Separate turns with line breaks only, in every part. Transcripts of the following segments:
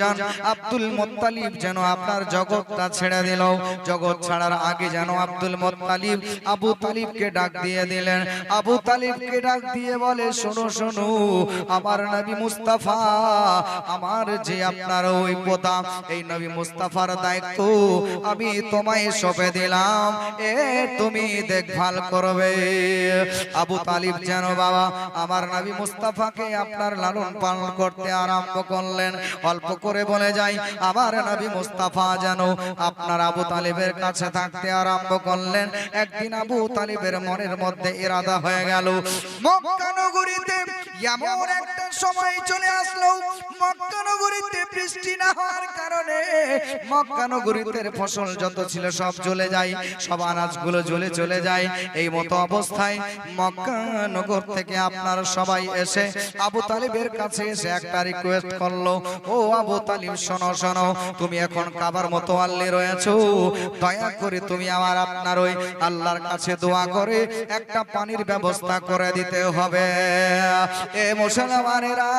জান আব্দুল মোত্তালিব যেন আপনার জগৎটা ছেড়ে দিল। জগৎ ছাড়ার আগে যেন আব্দুল মোত্তালিব আবু তালিবকে ডাক দিয়ে দিলেন। আবু তালিবকে ডাক দিয়ে বলে, শোনো শোনো, আমার নবী মুস্তাফা, আমার যে আপনার ওই পোতা, এই নবী মুস্তাফার দায়িত্ব আমি তোমায় সঁপে দিলাম। এ তুমি দেখভাল করবে। আবু তালিব যেন, বাবা, আমার নবী মুস্তাফাকে আপনার লালন পালন করতে আরম্ভ করলেন। অল্প করে বলে যাই আমার নবী মুস্তাফা যেন আপনার আবু তালিবের কাছে থাকতে আরম্ভ করলেন। একদিন আবু তালিবের মনের মধ্যে ইরাদা হয়ে গেল। মক্কা নগরীতে এমন একটা সময় চলে আসলো। মক্কা বৃষ্টি না হওয়ার কারণে মক্কা ফসল যত ছিল সব চলে যায়, সব আনাজগুলো জ্বলে চলে যায়। এই মতো অবস্থায় মক্কা নগর থেকে আপনার সবাই এসে আবু তালিবের কাছে এসে একটা রিকোয়েস্ট করল। ও আবু তালিব শোনো শোনো, তুমি এখন কাবার মতো আল্লি রয়েছো। দয়া করে তুমি আমার আপনার ওই আল্লাহর কাছে দোয়া করে একটা পানির ব্যবস্থা করে দিতে হবে। এ মুসলমানেরা,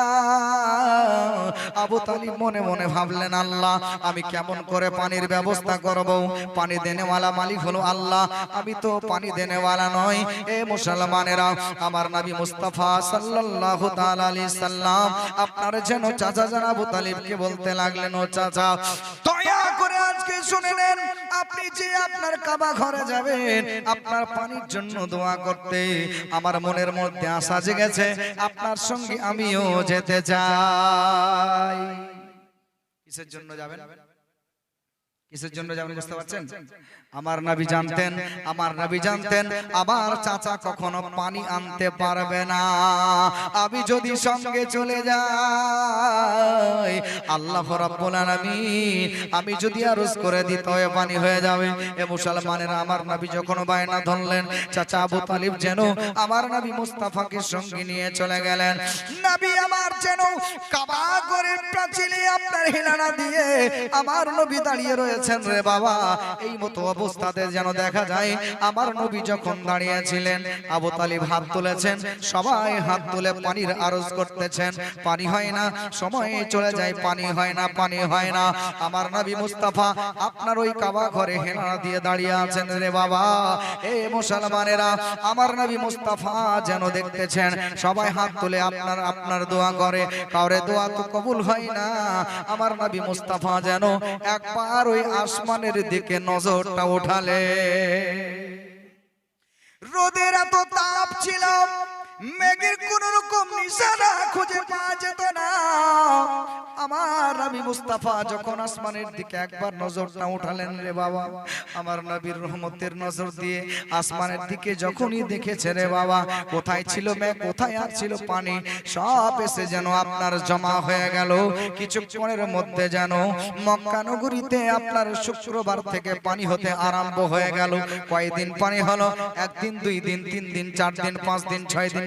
আবু মনে মনে ভাবলেন, আল্লাহ, আমি কেমন করে পানির ব্যবস্থা করব? পানি দেনেওয়ালা মালিক হলো আল্লাহ, আমি তো পানি দেনেওয়ালা নয় এ মুসলমানেরা, আমার নবী মুস্তাফা সাল্লাল্লাহু সাল্লাম, আপনার যেন চাচা জান আবু বলতে লাগলেন ও চাচা দয়া করে আজকে শুনে নেন আপনি যে আপনার কাবা ঘরে যাবেন আপনার পানির জন্য দোয়া করতে আমার মনের মধ্যে আশা জেগেছে আপনার সঙ্গে আমিও যেতে চাই। কিসের জন্য যাবেন? কিসের জন্য যাবেন বুঝতে পারছেন? আমার নবী জানতেন আমার নবী জানতেন আমার চাচা কখনো পানি আনতে পারবে না। আমি যদি সঙ্গে চলে যাই আল্লাহ রাব্বুল আলামিন আমি যদি আরজ করে দিতে হয় পানি হয়ে যাবে। এ মুসলমানেরা আমার নবী যখন বায়না ধরলেন চাচা আবু তালিব যেন আমার নবী মুস্তাফাকে সঙ্গে নিয়ে চলে গেলেন। নবী আমার যেন কাবা করে প্রাচীরে আপনার হেলানা দিয়ে আমার নবী দাঁড়িয়ে রয়েছেন রে বাবা, এই মতো অবস্থাতে যেন দেখা যায়, আমার নবী যখন দাঁড়িয়েছিলেন, আবু তালিব হাত তুলেছেন, সবাই হাত তুলে পানির আরজ করতেছেন, পানি হয় না, সময় চলে যায়, পানি হয় না, পানি হয় না। আমার নবী মুস্তাফা আপনার ওই কাবা ঘরে হেলানা দিয়ে দাঁড়িয়ে আছেন, রে বাবা, এ মুসলমানেরা, আমার নবী মুস্তাফা যেন দেখতেছেন, সবাই হাত তুলে আপনার আপনার দোয়া করে। কাউরে দোয়া তো কবুল হয় না। আমার নবী মুস্তাফা যেন একবার ওই আসমানের দিকে নজরটা উঠালে। রোদের এত তাপ ছিল মেঘের কোন রকম নিশানা খুঁজে পাওয়া যেত না। আমার নবী মুস্তাফা যখন আসমানের দিকে একবার নজরটা উঠালেন রে বাবা, আমার নবীর রহমতের নজর দিয়ে আসমানের দিকে যখনই দেখেছে রে বাবা, কোথায় ছিল মেঘ, কোথায় আর ছিল পানি, সব এসে যেন আপনার জমা হয়ে গেল। কিছুক্ষণের মধ্যে যেন মক্কা নগরীতে আপনার শুক্রবার থেকে পানি হতে আরম্ভ হয়ে গেল। কয়দিন পানি হলো? একদিন, দুই দিন, তিন দিন, চার দিন, পাঁচ দিন, ছয় দিন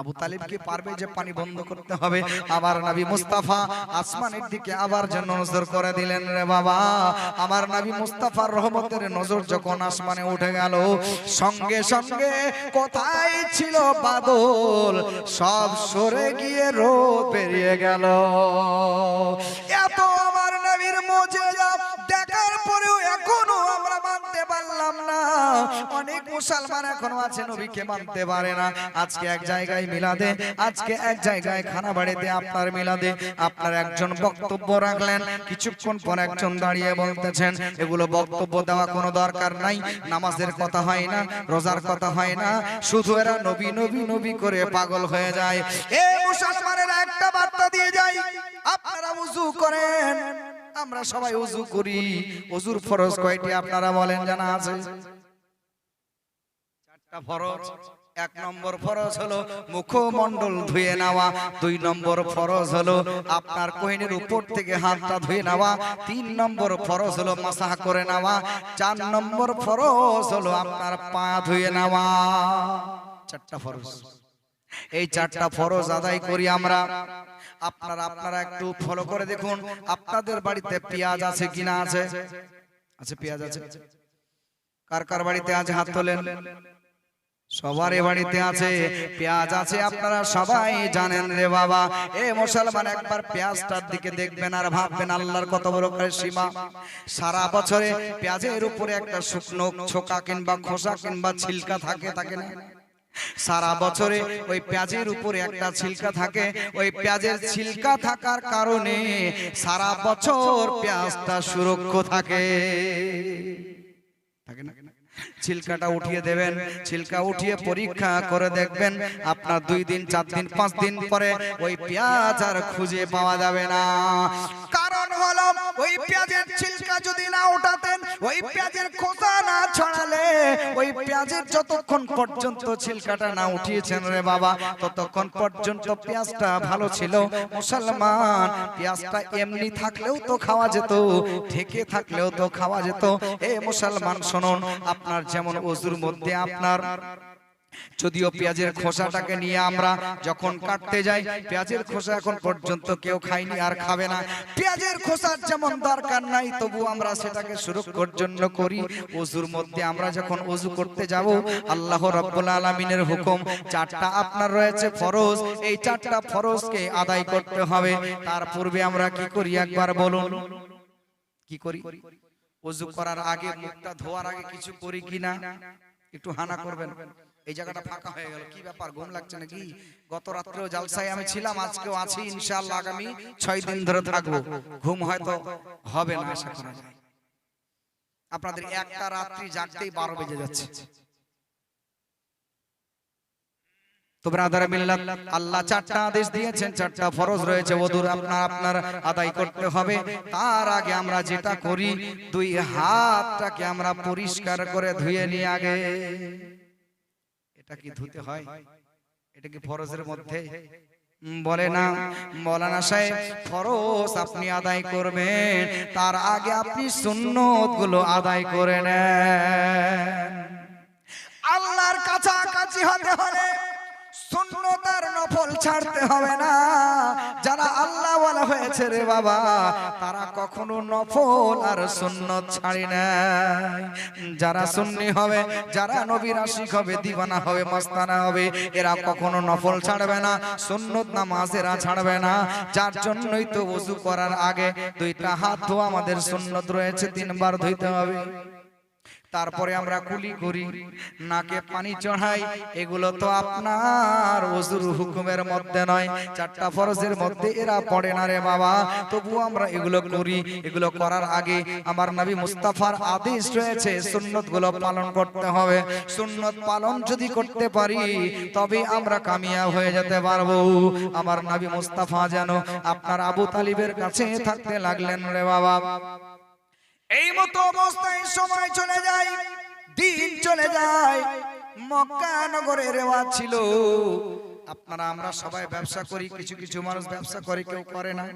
আবু তালিব কি পারবে যে পানি বন্ধ করতে হবে? আমার নবী মুস্তাফা আসমানের দিকে আবার যেন নজর করে দিলেন রে বাবা। আমার নবী মুস্তাফার রহমতের নজর যখন আসমানে উঠে গেল সঙ্গে সঙ্গে কোথায় ছিল বাদল? সব সরে গিয়ে রোদ বেরিয়ে গেল। এত অনেক মুসলমান এখনও আছে নবীকে মানতে পারে না। আজকে এক জায়গায় মিলাদে আজকে এক জায়গায় খানা বাড়িতে আপনার মিলাদে আপনার একজন বক্তব্য রাখলেন। কিছুক্ষণ পর একজন দাঁড়িয়ে বলতেছেন এগুলো বক্তব্য দেওয়া কোনো দরকার নাই নামাজের কথা হয় না রোজার কথা হয় না শুধু এরা নবী নবী নবী করে পাগল হয়ে যায়। এ মুসলমানেরা একটা বার্তা দিয়ে যায় আপনারা উজু করেন আমরা সবাই উজু করি উজুর ফরজ কয়টি আপনারা বলেন জানা আছে? ফরজ এক নম্বর ফরজ হলো মুখমণ্ডল ধুয়ে নেওয়া দুই নম্বর ফরজ হলো আপনার কোহিনের উপর থেকে হাতটা ধুয়ে নেওয়া তিন নম্বর ফরজ হলো মাসাহ করে নেওয়া চার নম্বর ফরজ হলো আপনার পা ধুয়ে নেওয়া। চারটা ফরজ। এই চারটা ফরজ আদায় করি আমরা। আপনারা আপনারা একটু ফলো করে দেখুন আপনাদের বাড়িতে পেঁয়াজ আছে কিনা আছে? আছে? পেঁয়াজ আছে কার কার বাড়িতে আছে হাত তোলেন? সবারই বাড়িতে আছে পেঁয়াজ আছে আপনারা সবাই জানেন রে বাবা। এ মুসলমান একবার পেঁয়াজটার দিকে দেখবেন আর ভাববেন আল্লাহর কত বড় করে সীমা। সারা বছরে পেঁয়াজের উপরে একটা শুকনো ছোকা কিংবা খোসা কিংবা ছিলকা থাকে থাকে না। সারা বছরে ওই পেঁয়াজের উপরে একটা ছিলকা থাকে ওই পেঁয়াজের ছিলকা থাকার কারণে সারা বছর পেঁয়াজটা সুরক্ষ থাকে। থাকে না। ছিলকাটা উঠিয়ে দেবেন, ছিলকা উঠিয়ে পরীক্ষা করে দেখবেন, আপনার দুই দিন, চার দিন, পাঁচ দিন পরে ওই পেঁয়াজ আর খুঁজে পাওয়া যাবে না। কারণ হলো, ওই পেঁয়াজের ছিলকা যদি না উঠাতেন, ওই পেঁয়াজের খোসা না ছড়ালে, ওই পেঁয়াজের যতক্ষণ পর্যন্ত ছিলকাটা না উঠিয়েছেন রে বাবা, ততক্ষণ পর্যন্ত পেঁয়াজটা ভালো ছিল। মুসলমান, পেঁয়াজটা এমনি থাকলেও তো খাওয়া যেত, ঢেকে থাকলেও তো খাওয়া যেত। এ মুসলমান, শুনুন, আপনার যেমন অজুর মধ্যে আপনার যদিও পেঁয়াজের খোসাটাকে নিয়ে আমরা যখন কাটতে যাই পেঁয়াজের খোসা এখন পর্যন্ত কেউ খায়নি আর খাবে না। পেঁয়াজের খোসার যেমন দরকার নাই তবু আমরা সেটাকে সুরক্ষার জন্য করি অজুর মধ্যে আমরা যখন অজু করতে যাব আল্লাহ রাব্বুল আলামিনের হুকুম চারটা আপনার রয়েছে ফরজ এই চারটা ফরজকে আদায় করতে হবে। তার পূর্বে আমরা কি করি? একবার বলুন। কি করি? অজু করার আগে মুখটা ধোয়ার আগে কিছু করি কিনা একটু হানা করবেন এই জায়গাটা ফাঁকা হয়ে গেল। কি ব্যাপার? ঘুম লাগছে নাকি? গত রাত্রেও জালসায় আমি ছিলাম আজকেও আছি ইনশাআল্লাহ আগামী ছয় দিন ধরে থাকব। ঘুম হয়তো হবে না আশা করা যায়। আপনাদের একটা রাত্রি জাগতেই বারো বেজে যাচ্ছে। তো ব্রাদার মিল্লাত আল্লাহ চারটা আদেশ দিয়েছেন চারটা ফরজ রয়েছে ওদুর আপনার আপনার আদায় করতে হবে। তার আগে আমরা যেটা করি দুই হাতটাকে আমরা পরিষ্কার করে ধুয়ে নিয়ে আগে এটা কি ধুতে হয়? এটা কি ফরজের মধ্যে? বলে না। মৌলানা সাহেব ফরজ আপনি আদায় করবেন। তার আগে আপনি সুন্নতগুলো আদায় করে নেন। আল্লাহর কাছাকাছি হতে হলে সুন্নতার নফল ছাড়তে হবে না। যারা আল্লাহ বলা হয়েছে রে বাবা, তারা কখনো নফল আর সুন্নত ছাড়ি নাই যারা সুন্নি হবে, যারা নবীর আশিক হবে, দিবানা হবে, মস্তানা হবে, এরা কখনো নফল ছাড়বে না, সুন্নত নামাজ এরা ছাড়বে না। যার জন্যই তো ওযু করার আগে দুইটা হাত ধোয়া আমাদের সুন্নত রয়েছে, তিনবার ধুইতে হবে। তারপরে আমরা কুলি করি নাকে পানি চড়াই এগুলো তো আপনার ওজুর হুকুমের মধ্যে নয় চারটা ফরজের মধ্যে এরা পড়ে না রে বাবা তবু আমরা এগুলো করি এগুলো করার আগে আমার নবী মুস্তাফার আদেশ রয়েছে সুন্নতগুলো পালন করতে হবে সুন্নত পালন যদি করতে পারি তবে আমরা কামিয়াব হয়ে যেতে পারব। আমার নবী মুস্তাফা যেন আপনার আবু তালিবের কাছে থাকতে লাগলেন রে বাবা। এই মতো অবস্থায় সময় চলে যায়, দিন চলে যায়। মক্কা নগরে রেওয়াজ ছিল, আপনারা, আমরা সবাই ব্যবসা করি, কিছু কিছু মানুষ ব্যবসা করে, কেউ করে না।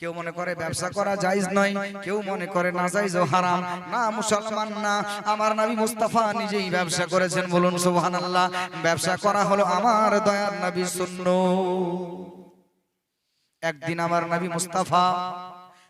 কেউ মনে করে ব্যবসা করা জায়েজ নয়, কেউ মনে করে না জায়েজ ও হারাম। না, মুসলমান না, আমার নবী মুস্তাফা নিজেই ব্যবসা করেছেন, বলুন সুবহানাল্লাহ। ব্যবসা করা হলো আমার দয়ার নবী সুন্নাহ। একদিন আমার নবী মুস্তাফা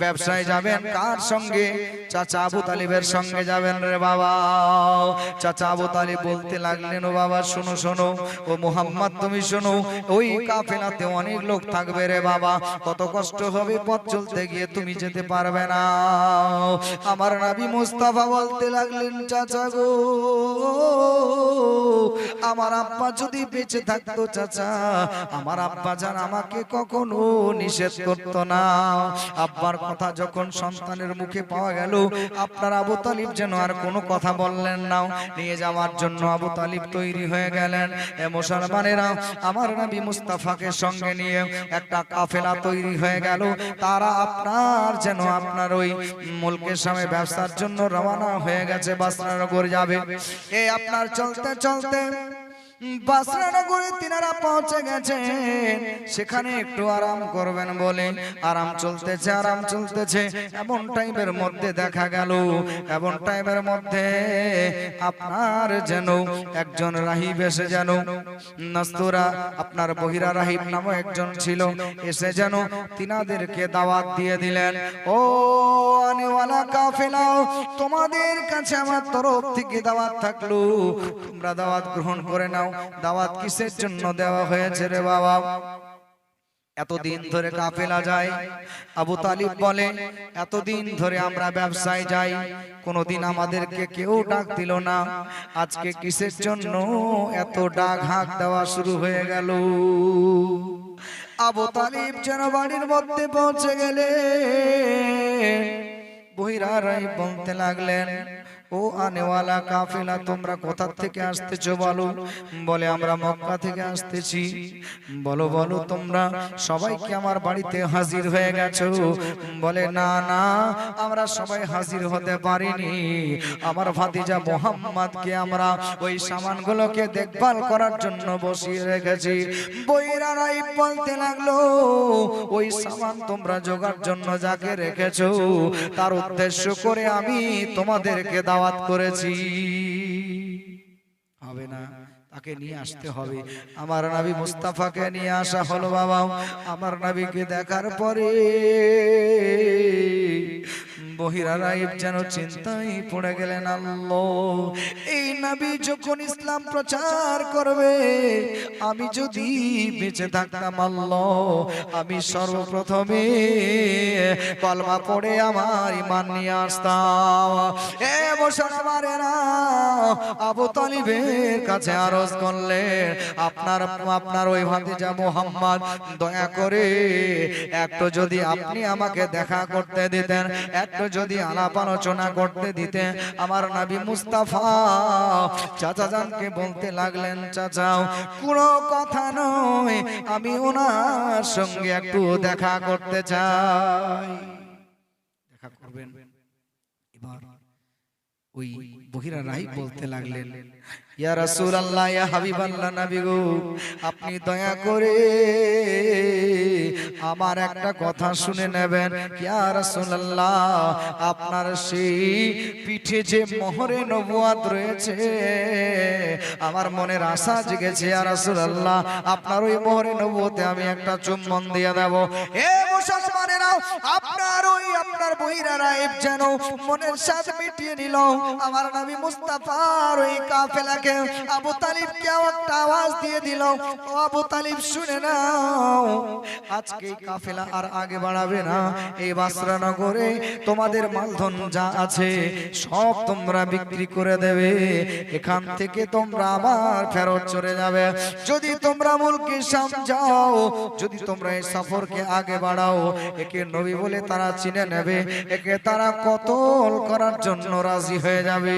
ব্যবসায় যাবেন কার সঙ্গে? চাচা আবু তালিবের সঙ্গে যাবেন রে বাবা। চাচা আবু তালিব বলতে লাগলেন, ও বাবা, শোনো শোনো। ও মুহাম্মদ, তুমি শোনো। ওই কাফেলাতে অনেক লোক থাকবে রে বাবা। কত কষ্ট হবে পথ চলতে গিয়ে তুমি যেতে পারবে না। আমার নবী মুস্তাফা বলতে লাগলেন, চাচা গো, আমার আব্বা যদি বেঁচে থাকতো, চাচা, আমার আব্বা যান আমাকে কখনো নিষেধ করতো না। আব্বার কথা যখন সন্তানের মুখে পাওয়া গেল, আপনার আবু তালিব যেন আর কোনো কথা বললেন না। নিয়ে যাওয়ার জন্য আবু তালিব তৈরি হয়ে গেলেন। এ মুসলমানেরা, আমার নবী মুস্তাফাকে সঙ্গে নিয়ে একটা কাফেলা তৈরি হয়ে গেল। তারা আপনার যেন আপনার ওই মুলকের সামনে ব্যবসার জন্য রওনা হয়ে গেছে বাসরানগর যাবে। এ আপনার চলতে চলতে বাসরানগরে তিনারা পৌঁছে গেছেন। সেখানে একটু আরাম করবেন বলে। আরাম চলতেছে আরাম চলতেছে। এমন টাইমের মধ্যে দেখা গেল। এমন টাইমের মধ্যে আপনার যেন একজন রাহিব এসে যেন নাস্তুরা, আপনার বহিরা রাহিব নামে একজন ছিল, এসে যেন তিনাদেরকে দাওয়াত দিয়ে দিলেন। ও আনেওয়ালা কাফেলাও, তোমাদের কাছে আমার তরফ থেকে দাওয়াত থাকল। তোমরা দাওয়াত গ্রহণ করে নাও। দাওয়াত কিসের জন্য দেওয়া হয়েছে রে বাবা? এতদিন ধরে কাফেলা যায় আবু তালিব বলে, এতদিন ধরে আমরা ব্যবসায় যাই। কোনোদিন আমাদেরকে কেউ ডাক দিল না। আজকে কিসের জন্য এত ডাক হাঁক দেওয়া শুরু হয়ে গেল? আবু তালিব যেন বাড়ির মধ্যে পৌঁছে গেলে বহিরারাই বলতে লাগলেন ও আনেওয়ালা কাফেলা, তোমরা কোথা থেকে আসতেছো বলো? বলে, আমরা মক্কা থেকে আসতেছি। বলো বলো, তোমরা সবাই কি আমার বাড়িতে হাজির হয়ে গেছো? বলে, না না, আমরা সবাই হাজির হতে পারিনি। আমার ভাতিজা মোহাম্মদকে আমরা ওই সামানগুলোকে দেখভাল করার জন্য বসিয়ে রেখেছি। বইরারাই বলতে লাগল, ওই সামান তোমরা জোগাড় জন্য যাকে রেখেছো, তার উদ্দেশ্য করে আমি তোমাদেরকে দাওয়াত করেছি। হবে না তাকে নিয়ে আসতে হবে। আমার নাবি মুস্তাফাকে নিয়ে আসা হলো বাবা। আমার নাবিকে দেখার পরে বহিরা যেন চিন্তায় পড়ে গেলেন, আল্লাহ। এই নবী যখন ইসলাম প্রচার করবে, আমি যদি বেঁচে থাকতাম, আল্লাহ, আমি সর্বপ্রথমে কলমা পড়ে আমার ইমান নিয়ে আসতাম। এ মুসলমানেরা আবু তালিবের কাছে আরজ করলেন, আপনার আপনার ওই ভাতিজা মোহাম্মদ, দয়া করে একটু যদি আপনি আমাকে দেখা করতে দিতেন, একটু যদি আলাপ আলোচনা করতে দিতে আমার নাবি মুস্তাফা চাচা জানকে বলতে লাগলেন চাচাও কোনো কথা নয় আমি ওনার সঙ্গে একটু দেখা করতে চাই। দেখা করবেন। এবার ওই বহিরা রাই বলতে লাগলেন ইয়া রাসূলুল্লাহ ইয়া হাবিবাল্লাহ নবী গো আপনি দয়া করে আমার একটা কথা শুনে নেবেন। ইয়া রাসূলুল্লাহ আপনার সেই পিঠে যে মোহরে নবুয়াত রয়েছে আমার মনের আশা জেগেছে ইয়া রাসূলুল্লাহ আপনার ওই মোহরে নবুয়তে আমি একটা চুম্বন দিয়ে দেব। এ মুসলমানেরা আপনার আপনার যেন মনের স্বাদ মিটিয়ে নিল। আমার মুস্তাফার ওই কাফেলাকে আবু তালিবকে একটা আওয়াজ দিয়ে দিল, ও আবু তালিব, শুনে আজকে কাফেলা আর আগে বাড়াবে না। এই বাসরা নগরে তোমাদের মালধন যা আছে সব তোমরা বিক্রি করে দেবে। এখান থেকে তোমরা আবার ফেরত চলে যাবে। যদি তোমরা মুলকে সাম যাও যদি তোমরা এই সফরকে আগে বাড়াও, একে নবী বলে তারা চিনে নেবে একে তারা কতল করার জন্য রাজি হয়ে যাবে।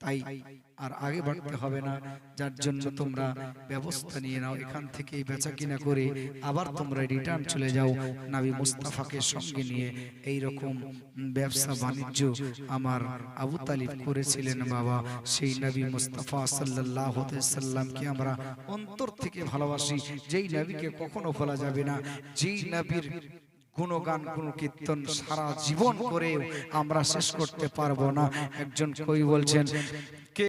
তাই আর আগে বাড়তে হবে না। যার জন্য তোমরা ব্যবস্থা নিয়ে নাও। এখান থেকে বেচা কিনা করে আবার তোমরা রিটার্ন চলে যাও। নাবি মুস্তাফাকে সঙ্গে নিয়ে এই রকম ব্যবসা বাণিজ্য আমার আবু তালিব করেছিলেন বাবা। সেই নবী মুস্তাফা আলাইহি সাল্লামকে আমরা অন্তর থেকে ভালোবাসি। যেই নবীকে কখনো ভোলা যাবে না। যেই নবীর গুণগান গুণ কীর্তন সারা জীবন করে আমরা শেষ করতে পারব না একজন কই বলছেন